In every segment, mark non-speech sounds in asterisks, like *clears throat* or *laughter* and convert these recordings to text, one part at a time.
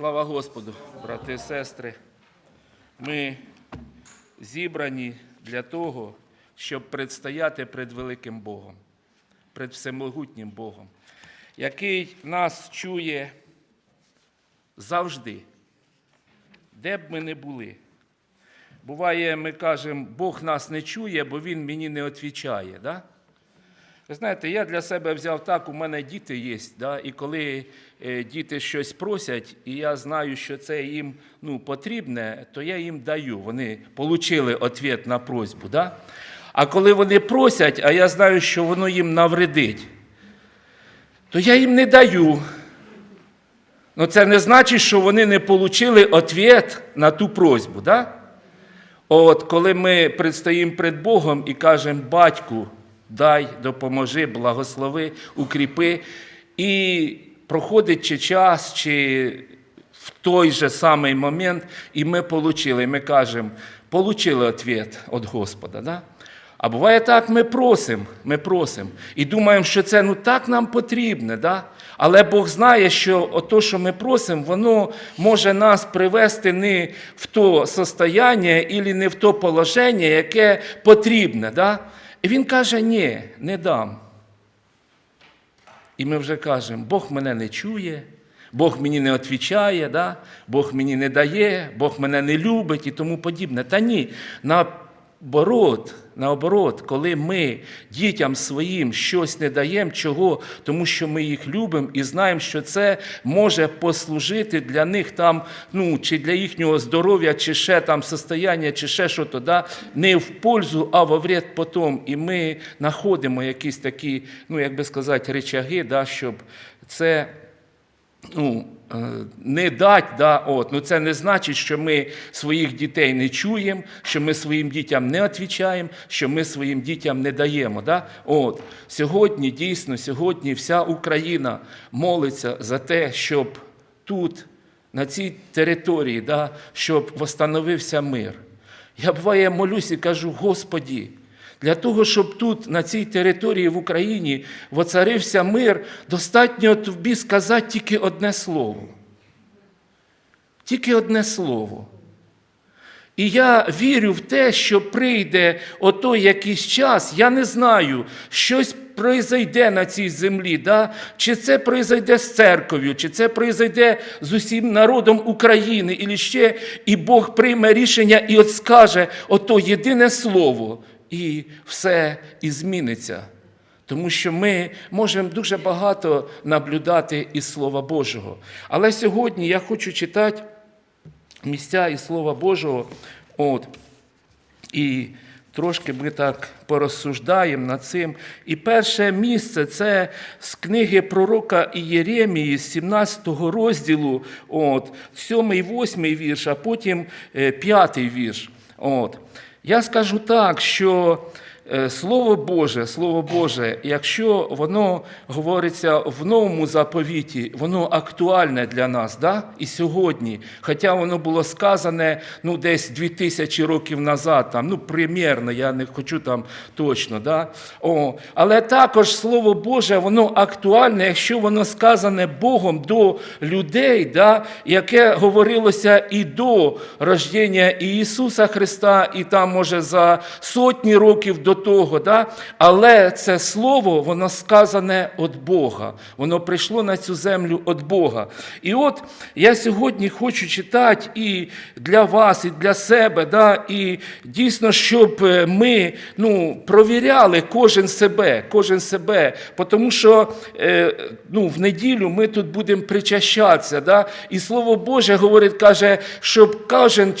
Слава Господу, брати і сестри. Ми зібрані для того, щоб предстояти перед великим Богом, перед всемогутнім Богом, який нас чує завжди, де б ми не були. Буває, ми кажемо, Бог нас не чує, бо Він мені не відповідає. Да? Ви знаєте, я для себе взяв так, у мене діти є, да? і коли е, діти щось просять, і я знаю, що це їм ну, потрібне, то я їм даю. Вони отримали відповідь на просьбу. Да? А коли вони просять, а я знаю, що воно їм навредить, то я їм не даю. Ну, це не значить, що вони не отримали відповідь на ту просьбу. Да? От коли ми предстоїмо перед Богом і кажемо, батьку, дай, допоможи, благослови, укріпи, і проходить чи час, чи в той же самий момент, і ми отримали, ми кажемо, отримали відповідь від Господа. Да? А буває так, ми просимо, ми просимо і думаємо, що це ну так нам потрібне. Да? Але Бог знає, що ото, що ми просимо, воно може нас привести не в то состояння і не в то положення, яке потрібне. Да? І він каже, ні, не дам. І ми вже кажемо, Бог мене не чує, Бог мені не відповідає, да? Бог мені не дає, Бог мене не любить і тому подібне. Та ні, наоборот, наоборот, коли ми дітям своїм щось не даємо, чого? Тому що ми їх любимо і знаємо, що це може послужити для них там, ну, чи для їхнього здоров'я, чи ще там состояння, чи ще що то, да? не в пользу, а во вред потім. І ми знаходимо якісь такі, ну, як би сказати, речаги, да, щоб це ну, не дать, да, от, ну це не значить, що ми своїх дітей не чуємо, що ми своїм дітям не відповідаємо, що ми своїм дітям не даємо. Да? От, сьогодні, дійсно, сьогодні вся Україна молиться за те, щоб тут, на цій території, да, щоб встановився мир. Я буває молюсь і кажу, Господі, для того, щоб тут, на цій території в Україні, воцарився мир, достатньо тобі сказати тільки одне слово. Тільки одне слово. І я вірю в те, що прийде отой якийсь час, я не знаю, щось произойде на цій землі, да? чи це произойде з церков'ю, чи це произойде з усім народом України, і ще, і Бог прийме рішення і от скаже ото єдине слово, і все і зміниться. Тому що ми можемо дуже багато наблюдати із Слова Божого. Але сьогодні я хочу читати місця із Слова Божого. От, і трошки ми так порозсуждаємо над цим. І перше місце це з книги пророка Ієремії, з 17 розділу, от, 7 і 8 вірш, а потім 5 вірш. От. Я скажу так, що Слово Боже, Слово Боже, якщо воно говориться в новому заповіті, воно актуальне для нас, да? і сьогодні. Хоча воно було сказане ну, десь 2000 років назад, там, ну, примірно, я не хочу там точно. Да? О, але також Слово Боже, воно актуальне, якщо воно сказане Богом до людей, да? яке говорилося і до рождення Ісуса Христа, і там, може, за сотні років до того, да? але це слово, воно сказане від Бога. Воно прийшло на цю землю від Бога. І от я сьогодні хочу читати і для вас, і для себе, да? і дійсно, щоб е, ми ну, провіряли кожен себе, кожен себе, тому що е, ну, в неділю ми тут будемо причащатися. Да? І Слово Боже говорить, каже, щоб кожен,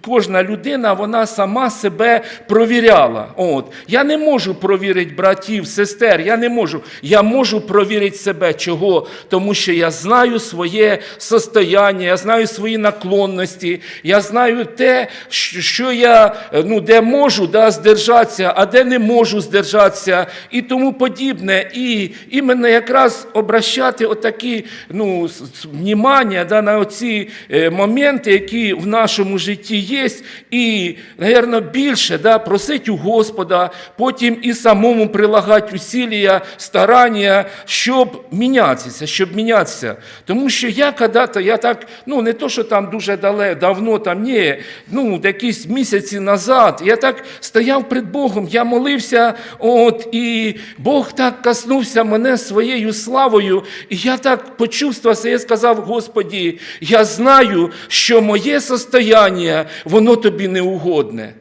кожна людина вона сама себе провіряла. От. Я не можу провірити братів, сестер, я не можу. Я можу провірити себе. Чого? Тому що я знаю своє состояння, я знаю свої наклонності, я знаю те, що я е, ну, де можу да, здержатися, а де не можу здержатися, і тому подібне. І іменно якраз обращати отакі ну, внімання да, на оці е, моменти, які в нашому житті є, і, мабуть, більше да, просить у Господа. Господа, потім і самому прилагати усілля, старання, щоб мінятися, щоб мінятися. Тому що я коли-то, я так, ну не то, що там дуже дале, давно, там, ні, ну, якісь місяці назад, я так стояв перед Богом, я молився, от, і Бог так коснувся мене своєю славою, і я так почувствувався, я сказав, Господі, я знаю, що моє состояння, воно тобі не угодне.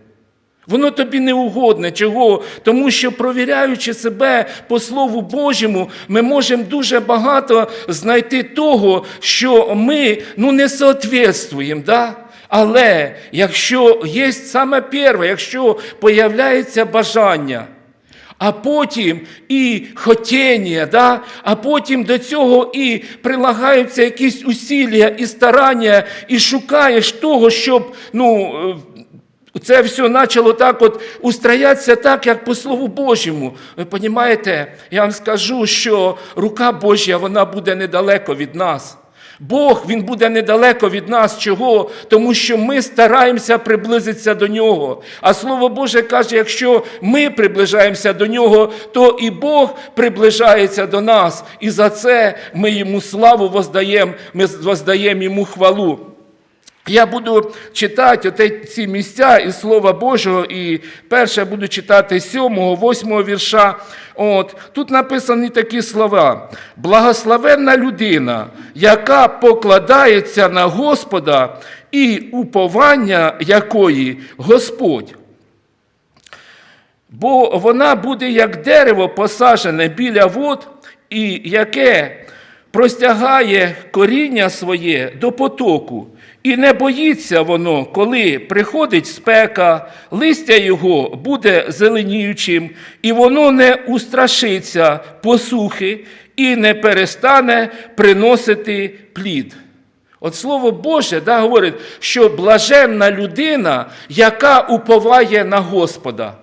Воно тобі не угодне. Чого? Тому що, провіряючи себе по Слову Божому, ми можемо дуже багато знайти того, що ми ну, не соответствуємо. Да? Але якщо є саме перше, якщо появляється бажання, а потім і хотіння, да? а потім до цього і прилагаються якісь усілля і старання, і шукаєш того, щоб ну, е, це все почало так от устроятися так, як по Слову Божому. Ви розумієте, я вам скажу, що рука Божя вона буде недалеко від нас. Бог Він буде недалеко від нас. Чого? Тому що ми стараємося приблизитися до нього. А Слово Боже каже, якщо ми приближаємося до нього, то і Бог приближається до нас. І за це ми йому славу воздаємо, ми воздаємо йому хвалу. Я буду читати ці місця із Слова Божого, і перше буду читати 7, 8 вірша. От, тут написані такі слова: благословенна людина, яка покладається на Господа і уповання якої Господь. Бо вона буде як дерево посаджене біля вод, і яке простягає коріння своє до потоку, і не боїться воно, коли приходить спека, листя його буде зеленіючим, і воно не устрашиться посухи і не перестане приносити плід. От Слово Боже да, говорить, що блаженна людина, яка уповає на Господа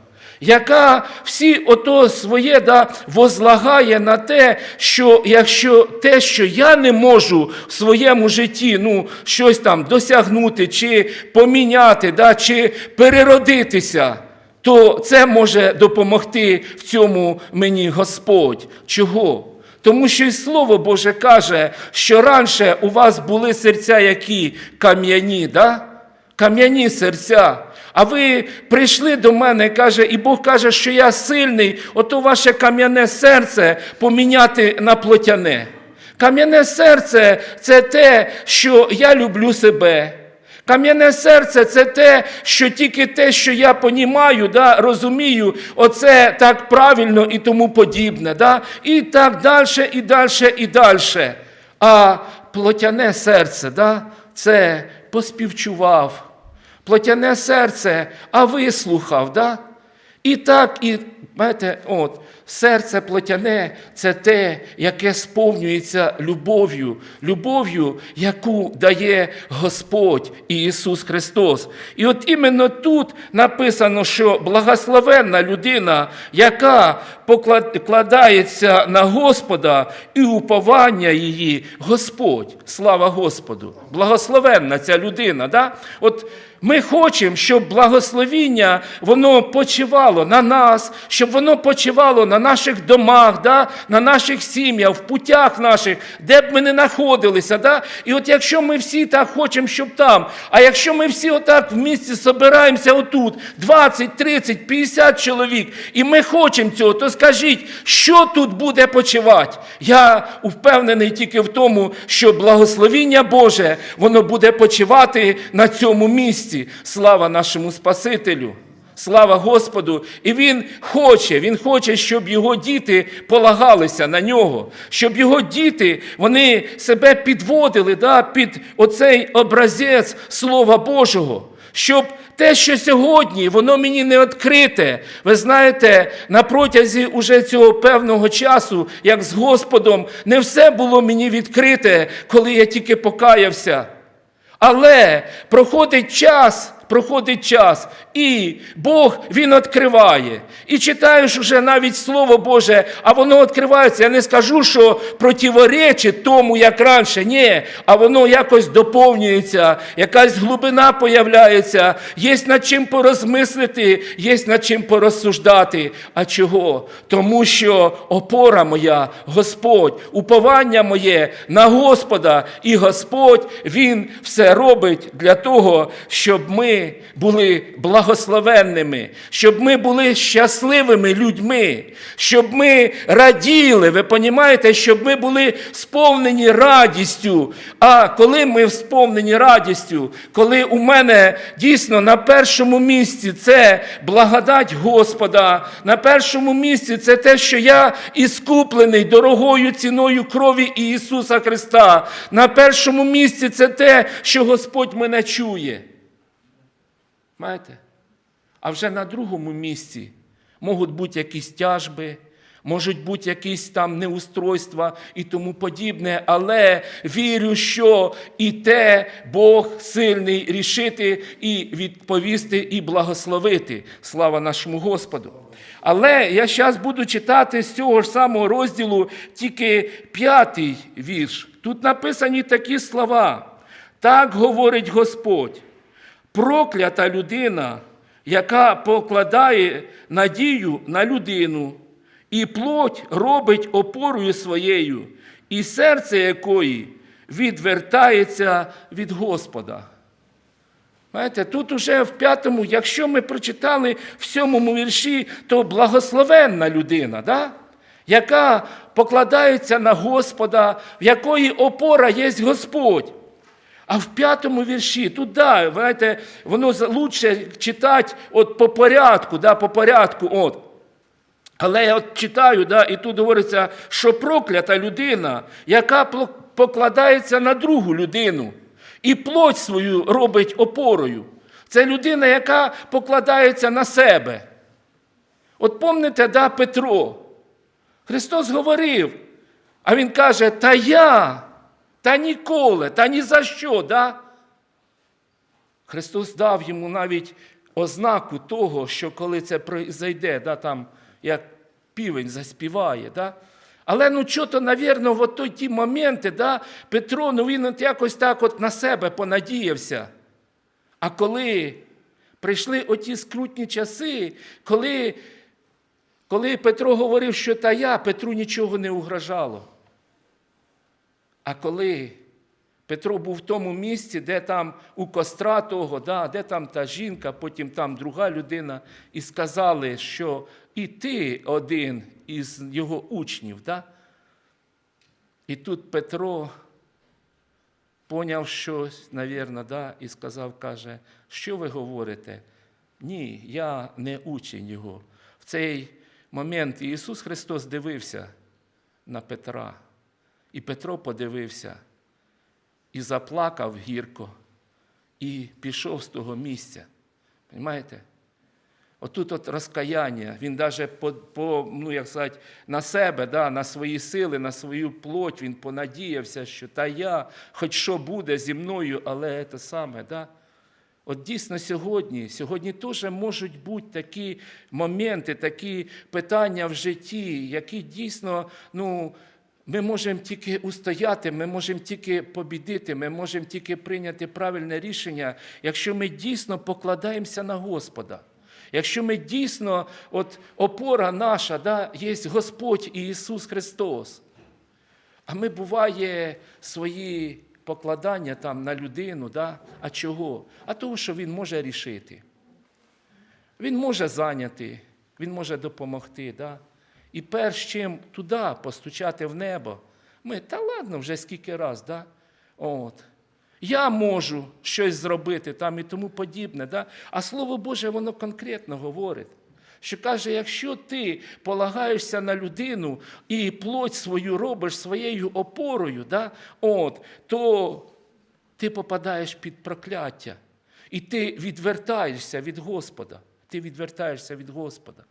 яка всі ото своє да, возлагає на те, що якщо те, що я не можу в своєму житті ну, щось там досягнути, чи поміняти, да, чи переродитися, то це може допомогти в цьому мені Господь. Чого? Тому що і Слово Боже каже, що раніше у вас були серця які кам'яні, да? Кам'яні серця. А ви прийшли до мене, каже, і Бог каже, що я сильний, ото ваше кам'яне серце поміняти на плотяне. Кам'яне серце це те, що я люблю себе. Кам'яне серце це те, що тільки те, що я понімаю, да, розумію, оце так правильно і тому подібне. Да? І так далі, і далі, і далі. А плотяне серце да, це поспівчував. Плотяне серце, а вислухав, да? І так, і знаєте, от, серце плотяне це те, яке сповнюється любов'ю, любов'ю, яку дає Господь Ісус Христос. І от іменно тут написано, що благословенна людина, яка покладається на Господа і уповання її Господь. Слава Господу! Благословенна ця людина. Да? От ми хочемо, щоб благословіння воно почивало на нас, щоб воно почивало на наших домах, да? на наших сім'ях, в путях наших, де б ми не знаходилися. Да? І от якщо ми всі так хочемо, щоб там, а якщо ми всі отак в місті збираємося отут, 20, 30, 50 чоловік, і ми хочемо цього, то скажіть, що тут буде почивати? Я впевнений тільки в тому, що благословіння Боже, воно буде почивати на цьому місці. Слава нашому Спасителю! Слава Господу! І Він хоче, Він хоче, щоб його діти полагалися на нього, щоб його діти вони себе підводили да, під оцей образець Слова Божого. Щоб те, що сьогодні, воно мені не відкрите. Ви знаєте, на протязі уже цього певного часу, як з Господом, не все було мені відкрите, коли я тільки покаявся. Але проходить час, проходить час, і Бог Він відкриває. І читаєш уже навіть Слово Боже, а воно відкривається. Я не скажу, що противоречить тому, як раніше. Ні, а воно якось доповнюється, якась глибина появляється, є над чим порозмислити, є над чим порозсуждати. А чого? Тому що опора моя, Господь, уповання моє на Господа, і Господь Він все робить для того, щоб були благословенними, щоб ми були щасливими людьми, щоб ми раділи, ви розумієте, щоб ми були сповнені радістю. А коли ми сповнені радістю, коли у мене дійсно на першому місці це благодать Господа, на першому місці це те, що я іскуплений дорогою ціною крові Ісуса Христа. На першому місці це те, що Господь мене чує. Знаєте? А вже на другому місці можуть бути якісь тяжби, можуть бути якісь там неустройства і тому подібне, але вірю, що і те Бог сильний рішити і відповісти, і благословити. Слава нашому Господу. Але я зараз буду читати з цього ж самого розділу тільки п'ятий вірш. Тут написані такі слова. Так говорить Господь. Проклята людина, яка покладає надію на людину, і плоть робить опорою своєю, і серце якої відвертається від Господа. Знаєте, тут уже в п'ятому, якщо ми прочитали в сьомому вірші, то благословенна людина, да? яка покладається на Господа, в якої опора є Господь. А в п'ятому вірші, тут, да, знаєте, воно лучше читати от по порядку, да, по порядку. От. Але я от читаю, да, і тут говориться, що проклята людина, яка покладається на другу людину, і плоть свою робить опорою. Це людина, яка покладається на себе. От помните, да, Петро. Христос говорив, а Він каже, та я. Та ніколи, та ні за що. Да? Христос дав йому навіть ознаку того, що коли це зайде, да, там, як півень заспіває. Да? Але ну що-то, навірно, в той ті моменти, да, Петро, ну він от якось так от на себе понадіявся. А коли прийшли оті скрутні часи, коли, коли Петро говорив, що та я, Петру нічого не угрожало. А коли Петро був в тому місці, де там у костра того, да, де там та жінка, потім там друга людина, і сказали, що і ти один із його учнів. Да? І тут Петро поняв щось, навірно, да, і сказав, каже, що ви говорите? Ні, я не учень його. В цей момент Ісус Христос дивився на Петра. І Петро подивився і заплакав гірко, і пішов з того місця. Понимаєте? Отут от розкаяння, він навіть по, по, ну, як сказати, на себе, да, на свої сили, на свою плоть, він понадіявся, що та я, хоч що буде зі мною, але це саме. Да? От дійсно сьогодні, сьогодні теж можуть бути такі моменти, такі питання в житті, які дійсно, ну, ми можемо тільки устояти, ми можемо тільки побідити, ми можемо тільки прийняти правильне рішення, якщо ми дійсно покладаємося на Господа. Якщо ми дійсно, от опора наша, да, є Господь і Ісус Христос. А ми буває свої покладання там на людину, да? а чого? А того, що Він може рішити. Він може зайняти, Він може допомогти. Да? І перш чим туди постучати в небо, ми, та ладно, вже скільки раз, да? От. Я можу щось зробити там і тому подібне. Да? А Слово Боже, воно конкретно говорить. Що каже, якщо ти полагаєшся на людину і плоть свою робиш своєю опорою, да, от, то ти попадаєш під прокляття. І ти відвертаєшся від Господа. Ти відвертаєшся від Господа.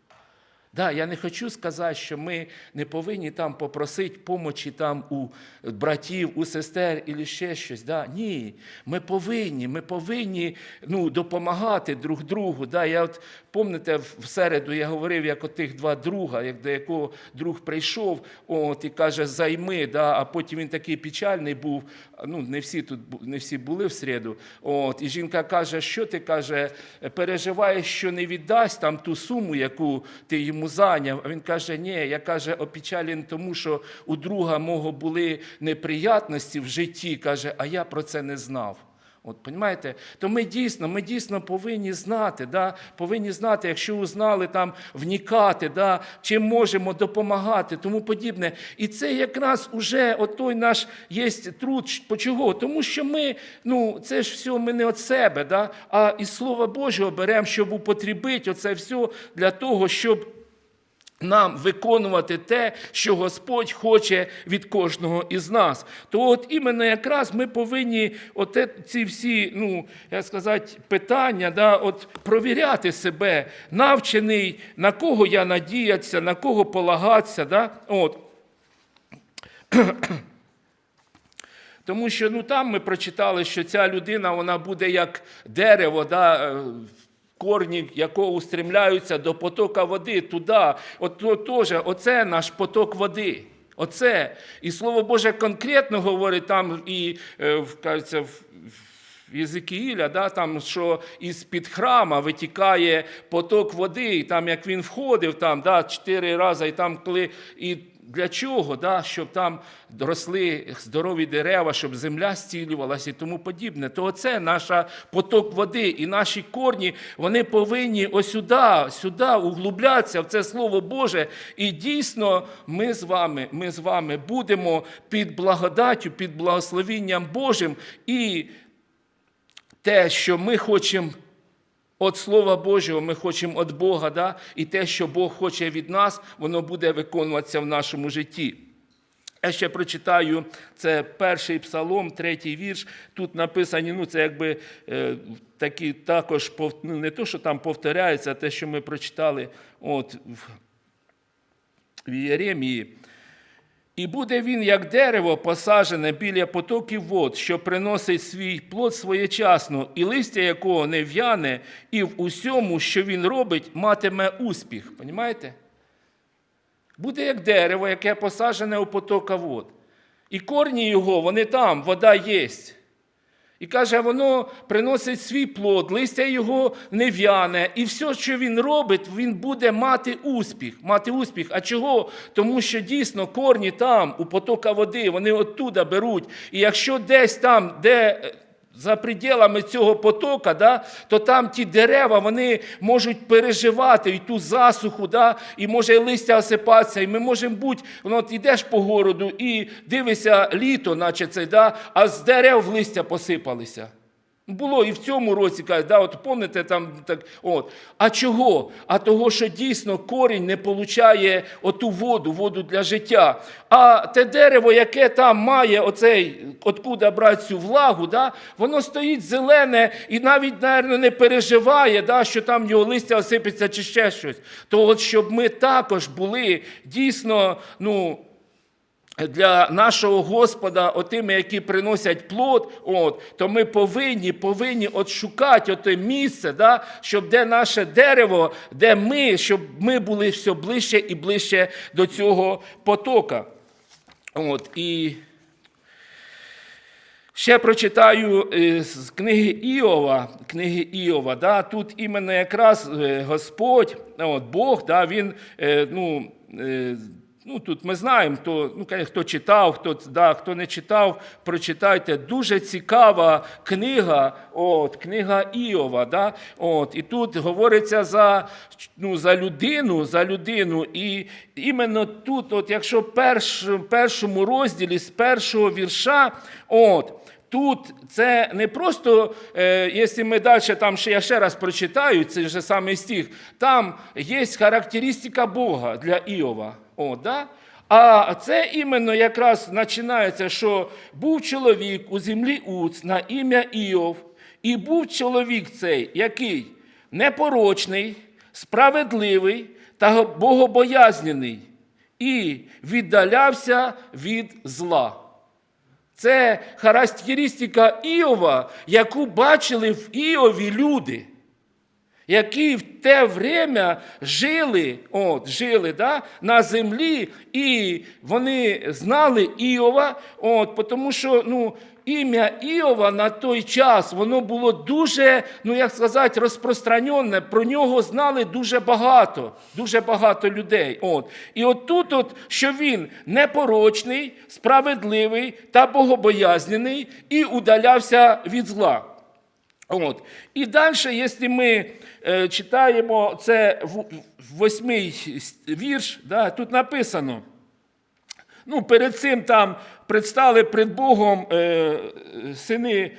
Да, я не хочу сказати, що ми не повинні там попросити помочі там у братів, у сестер і ще щось. Да? Ні, ми повинні, ми повинні ну, допомагати друг другу. Да? Я от, пам'ятаєте, в середу я говорив, як от тих два друга, як до якого друг прийшов от, і каже, займи, да? а потім він такий печальний був. Ну, не всі тут не всі були в середу. От, і жінка каже, що ти каже, переживаєш, що не віддасть там ту суму, яку ти йому зайняв. А він каже, ні, я каже, опечален тому, що у друга мого були неприятності в житті. каже, а я про це не знав. От, понімаєте? То ми дійсно, ми дійсно повинні знати, да? повинні знати, якщо узнали, там, внікати, да? чим можемо допомагати, тому подібне. І це якраз уже отой наш є труд. По чого? Тому що ми, ну, це ж все ми не від себе, да? а із Слова Божого беремо, щоб употребити оце все для того, щоб нам виконувати те, що Господь хоче від кожного із нас. То от іменно якраз ми повинні от ці всі, ну, як сказати, питання, да, от провіряти себе, навчений, на кого я надіятися, на кого полагатися. Да? От. *clears throat* Тому що ну, там ми прочитали, що ця людина вона буде як дерево, да, е, корні якого устремляються до потока води, туди. От теж, оце наш поток води. Оце. І Слово Боже конкретно говорить там і е, в, кажеться, в, Єзикіїля, да, там, що із-під храма витікає поток води, і там як він входив там, да, чотири рази, і там коли. І для чого? Да? Щоб там росли здорові дерева, щоб земля зцілювалася і тому подібне. То оце наш поток води і наші корні, вони повинні ось сюди, сюди углублятися в це Слово Боже. І дійсно ми з вами, ми з вами будемо під благодаттю, під благословінням Божим. І те, що ми хочемо От Слова Божого ми хочемо від Бога, да? і те, що Бог хоче від нас, воно буде виконуватися в нашому житті. Я ще прочитаю, це перший псалом, третій вірш. Тут написані, ну це якби е, такі також ну, не то, що там повторяється, а те, що ми прочитали от, в, Єремії. І буде він, як дерево, посаджене біля потоків вод, що приносить свій плод своєчасно, і листя якого не в'яне, і в усьому, що він робить, матиме успіх. Понімаєте? Буде як дерево, яке посаджене у потока вод. І корні його, вони там, вода єсть. І каже, воно приносить свій плод, листя його не в'яне, і все, що він робить, він буде мати успіх. Мати успіх. А чого? Тому що дійсно корні там, у потока води, вони оттуда беруть. І якщо десь там, де за пределами цього потока, да, то там ті дерева вони можуть переживати і ту засуху, да, і може і листя осипатися, і ми можемо бути, ну, от ідеш по городу і дивишся літо, наче це, да, а з дерев листя посипалися. Було і в цьому році, кажуть, да, от пам'ятаєте, там так. От. А чого? А того, що дійсно корінь не получає оту воду, воду для життя. А те дерево, яке там має оцей, откуда брати цю влагу, да, воно стоїть зелене і навіть, напевно, не переживає, да, що там його листя осипеться чи ще щось. То от щоб ми також були дійсно, ну для нашого Господа, отими, які приносять плод, от, то ми повинні повинні от шукати оте місце, да, щоб де наше дерево, де ми, щоб ми були все ближче і ближче до цього потока. От, і Ще прочитаю е, з книги Іова. Книги Іова да, тут іменно якраз е, Господь, от, Бог, да, він, е, ну, ну, тут ми знаємо, хто, ну, хто читав, хто, да, хто не читав, прочитайте. Дуже цікава книга, от, книга Іова. Да, от, і тут говориться за, ну, за людину, за людину. І іменно тут, от, якщо в перш, першому розділі з першого вірша, от, Тут це не просто, е, якщо ми далі, там ще я ще раз прочитаю, це вже саме стих, там є характеристика Бога для Іова. О, да? А це іменно якраз починається, що був чоловік у землі Уц на ім'я Іов, і був чоловік цей, який непорочний, справедливий та богобоязнений і віддалявся від зла. Це характеристика Іова, яку бачили в Іові люди, які в те время жили, от, жили да, на землі, і вони знали Іова, от, тому що ну, ім'я Іова на той час воно було дуже, ну як сказати, розпространене, про нього знали дуже багато, дуже багато людей. От. І от тут, от, що він непорочний, справедливий та богобоязнений і удалявся від зла. От. І далі, якщо ми е, читаємо це восьмий вірш, да, тут написано. Ну, перед цим там предстали пред Богом е, сини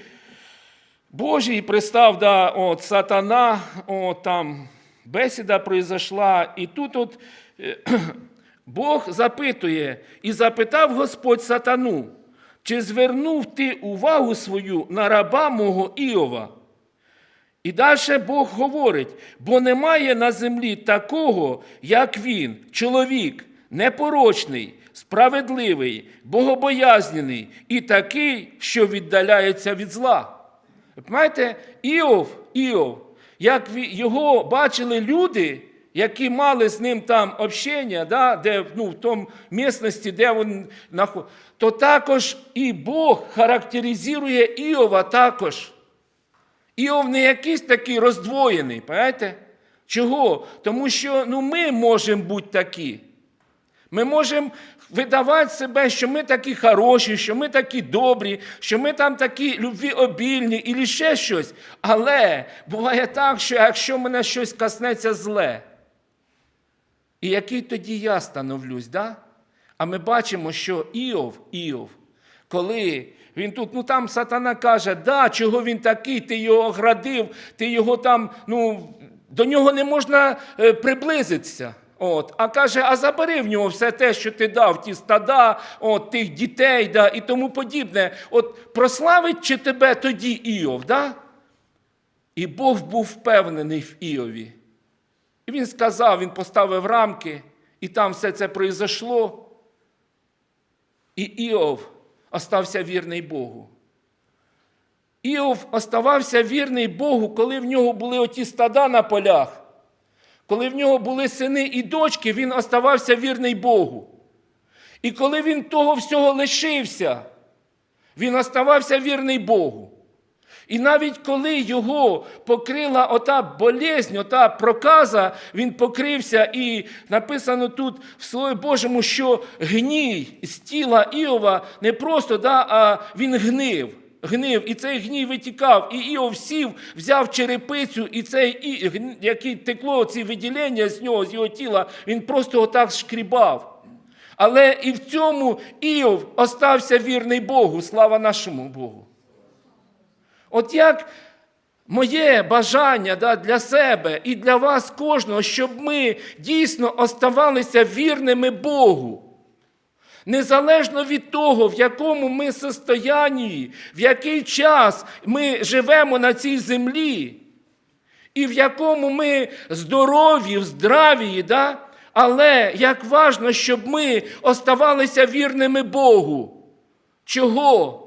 Божі, і пристав да, от, сатана, от, там бесіда произошла. І тут от, е, *clears throat* Бог запитує, і запитав Господь сатану, чи звернув ти увагу свою на раба мого Іова? І далі Бог говорить, бо немає на землі такого, як він, чоловік, непорочний, справедливий, богобоязнений і такий, що віддаляється від зла. Знаєте, Іов, Іов, як його бачили люди, які мали з ним там общення, да, де, ну, в тому місності, де він нахо- то також і Бог характеризує Іова також. Іов не якийсь такий роздвоєний, понимаєте? Чого? Тому що ну, ми можемо бути такі. Ми можемо видавати себе, що ми такі хороші, що ми такі добрі, що ми там такі любвіобільні і ще щось. Але буває так, що якщо мене щось коснеться зле, і який тоді я становлюсь, да? А ми бачимо, що Іов, Іов, коли він тут, ну там сатана каже, да, чого він такий, ти його оградив, ти його там, ну, до нього не можна е, приблизитися. От. А каже, а забери в нього все те, що ти дав, ті стада, от, тих дітей да, і тому подібне. От прославить чи тебе тоді Іов, да? І Бог був впевнений в Іові. І він сказав, він поставив рамки, і там все це произошло. І Іов остався вірний Богу. Іов оставався вірний Богу, коли в нього були оті стада на полях, коли в нього були сини і дочки, він оставався вірний Богу. І коли він того всього лишився, він оставався вірний Богу. І навіть коли його покрила ота болезнь, ота проказа, він покрився, і написано тут в Слові Божому, що гній з тіла Іова не просто, да, а він гнив. Гнив, і цей гній витікав, і Іов сів, взяв черепицю, і цей, який текло ці виділення з нього, з його тіла, він просто отак шкрібав. Але і в цьому Іов остався вірний Богу, слава нашому Богу. От як моє бажання да, для себе і для вас кожного, щоб ми дійсно оставалися вірними Богу. Незалежно від того, в якому ми состоянні, в який час ми живемо на цій землі, і в якому ми здорові, в здравії, да? але як важно, щоб ми оставалися вірними Богу. Чого?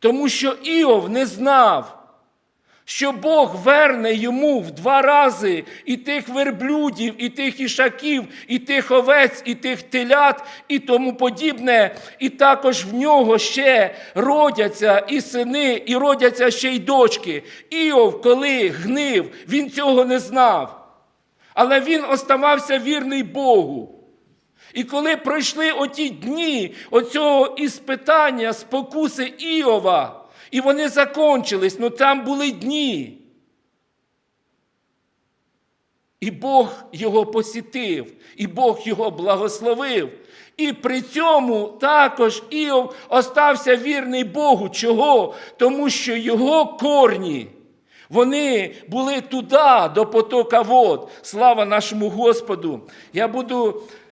Тому що Іов не знав, що Бог верне йому в два рази і тих верблюдів, і тих ішаків, і тих овець, і тих телят, і тому подібне. І також в нього ще родяться і сини, і родяться ще й дочки. Іов, коли гнив, він цього не знав. Але він оставався вірний Богу. І коли пройшли оті дні оцього іспитання, спокуси Іова, і вони закончились, ну там були дні. І Бог його посітив, і Бог його благословив. І при цьому також Іов остався вірний Богу. Чого? Тому що його корні, вони були туди, до потока вод. Слава нашому Господу. Я буду